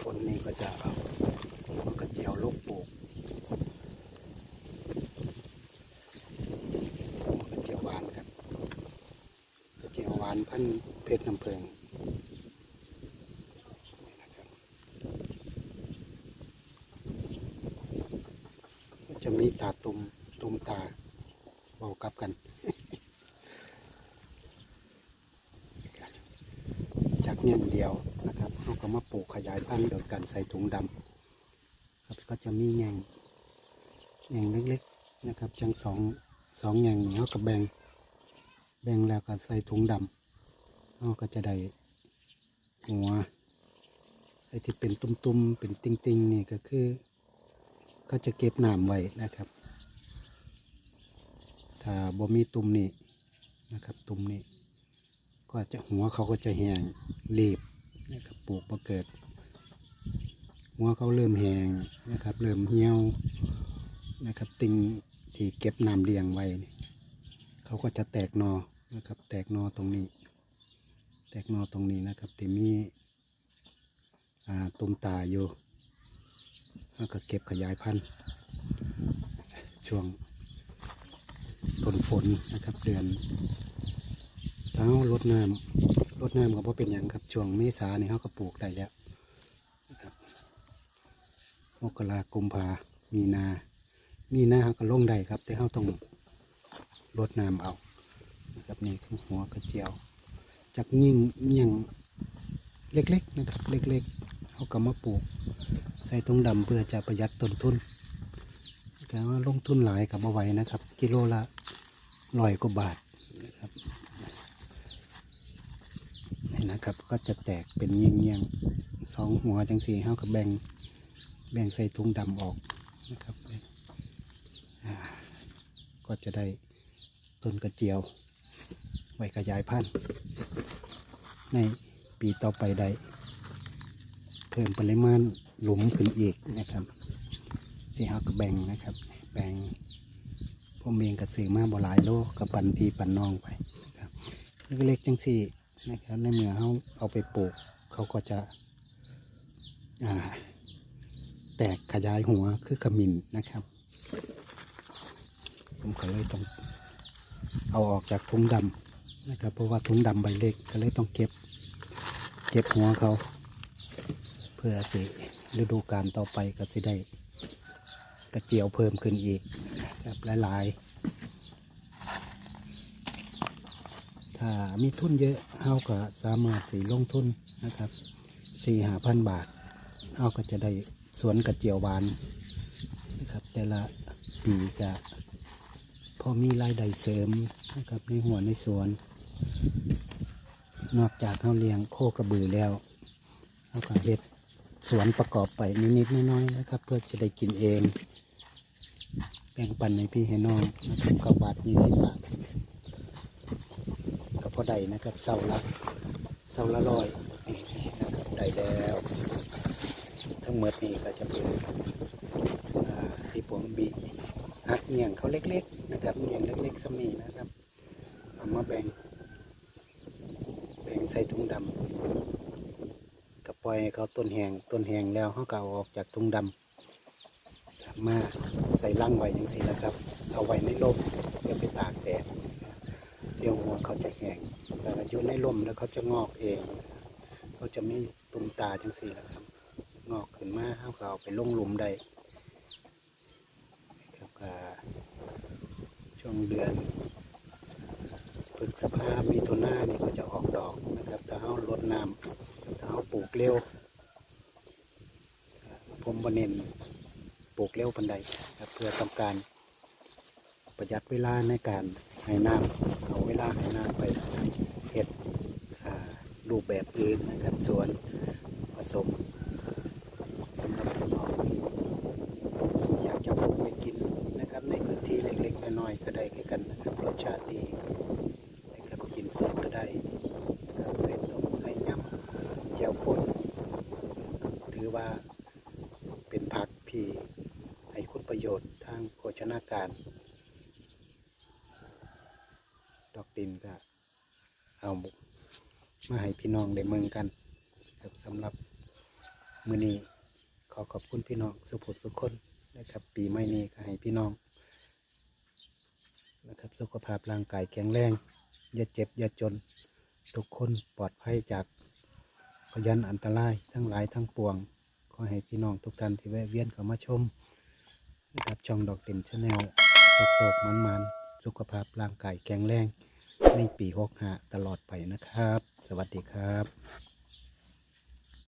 ฝนนี่ก็จะเอาหัวกระเจียวลูกปลูกหัวกระเจียวหวานครับกระเจียวหวานพันเพชรน้ำเพลิงจะมีตาตุ่มตุ่มตาเบากลับกัน จาก เงี้ยเดียวนะครับเราก็มาปลูกขยายพันธุ์โดยการใส่ถุงดำครับก็จะมีแงงแงงเล็กๆนะครับจังสองสองแงงเราก็แบ่งแบ่งแล้วก็ใส่ถุงดำเราก็จะได้หัวไอ้ที่เป็นตุ้มๆเป็นติ่งๆนี่ก็คือก็จะเก็บน้ำไว้นะครับ ถ้าบ่มีตุ่มนี่นะครับ ตุ่มนี่ ก็จะหัวเขาก็จะแห้งรีบนะครับปลูกมาเกิด หัวเขาเริ่มแห้งนะครับ เริ่มเหี่ยวนะครับ ติงที่เก็บน้ำเลี้ยงไว้เขาก็จะแตกนอนะครับ แตกนอตรงนี้ แตกนอตรงนี้นะครับที่มีอ่าตุ่มตาอยู่แล้วก็เก็บขยายพันธุ์ช่วงต้นฝนนะครับเดือน เราลดน้ำลดน้ำก็บ่เป็นอย่างครับช่วงเมษาเนี่ยเขาก็ปลูกได้แล้วครับมกรากุมภามีนา มีนาเขาก็ลงได้ครับ แต่เขาต้องลดน้ำเอานะครับนี่คือหัวกระเจียวจากยิ่งเมี่ยงเล็กๆนะครับ เล็กๆเขาก็มาปลูก ใส่ตรงดำเพื่อจะประหยัดต้นทุนแต่ว่าลงทุนหลายกับเอาไว้นะครับ กิโลละร้อยกว่าบาทนะครับ นะครับ ก็จะแตกเป็นเงียงเงียงๆสองหัวจังสี่เฮากับแบ่งแบ่งใส่ถุงดำออกนะครับก็จะได้ต้นกระเจียว ไว้ขยายพันธุ์ในปีต่อไปได้เพิ่มปริมาณหลุมขึ้นอีกนะครับที่เฮากับแบ่งนะครับ แบ่งพวกเมียงกับสื่อมาบ่หลายโลกับปันพีปันน้องไปนะครับเล็กๆจังสี่ นะครับในเมื่อเขาเอาไปปลูกเขาก็จะแตกขยายหัวคือขมิ้นนะครับ ผมก็เลยต้องเอาออกจากถุงดำนะครับ เพราะว่าถุงดำใบเล็กก็เลยต้องเก็บ เก็บหัวเขา เพื่อสิฤดูการต่อไปก็สิได้กระเจียวเพิ่มขึ้นอีกนะครับหลายๆ ถ้ามีทุนเยอะเฮาก็สามารถสีลงทุนนะครับสี่หาพันบาทเฮาก็จะได้สวนกระเจียวหวานนะครับ แต่ละปีก็พอมีรายได้เสริมนะครับในหัวในสวน นอกจากเขาเลี้ยงโคกระบือแล้วเขาก็เฮ็ดสวนประกอบไปนิดๆน้อยๆนะครับ เพื่อจะได้กินเองแบ่งปันให้พี่ให้น้องนะครับกับบาทยี่สิบบาท พอได้นะครับเสาละเสาละร้อยนี่นะครับได้แล้วทั้งหมดนี่ก็จะเป็นที่ผมบีหักเงี่ยงเขาเล็กๆนะครับเงี่ยงเล็กๆสมีนะครับเอามาแบ่ง แบ่งใส่ถุงดำก็ปล่อยเขาต้นแหงต้นแหงแล้วเขาก็อาออกจากถุงดำมาใส่ลังไว้อย่างนี้นะครับ เอาไว้ในร่มเพื่อไปตากแดด เดียวหัวเขาจะแห้งแต่อยู่ในร่มแล้วเขาจะงอกเอง เขาจะไม่ตุ่มตาจังสี่แล้วครับ งอกขึ้นมาเขาเอาไปลงหลุมได้ครับก็ช่วงเดือนพฤษภามีตุนานี่ก็จะออกดอกนะครับถ้าเขาลดน้ำถ้าเขาปลูกเร็วผมบเน้นปลูกเร็วปันใดเพื่อต้องการประหยัดเวลาในการ ให้น้ำเอาเวลาให้น้ำไปเห็ดรูปแบบอื่นนะครับส่วนผสมสำหรับพี่น้องที่อยากจะปลูกไปกินนะครับในพื้นที่เล็กๆน้อยๆก็ได้คือกันนะครับรสชาติดีนะครับกินสดก็ได้นะครับใส่ต้มใส่ยำเจียวป่นถือว่าเป็นผักที่ให้คุณประโยชน์ทางโภชนาการ ดอกดินก็เอามาให้พี่น้องได้เมืองกันครับสำหรับมื้อนี้ขอขอบคุณพี่น้องสุภุสุขคนนะครับ ปีใหม่นี้ก็ให้พี่น้อง นะครับ สุขภาพร่างกายแข็งแรง อย่าเจ็บ อย่าจน ทุกคนปลอดภัยจากพยันอันตรายทั้งหลายทั้งปวง ขอให้พี่น้องทุกท่านที่แวะเวียนเข้ามาชมนะครับช่องดอกเต็มชาแนลโศกๆมันๆ สุขภาพร่างกายแข็งแรง ในปีหกหาตลอดไปนะครับ สวัสดีครับ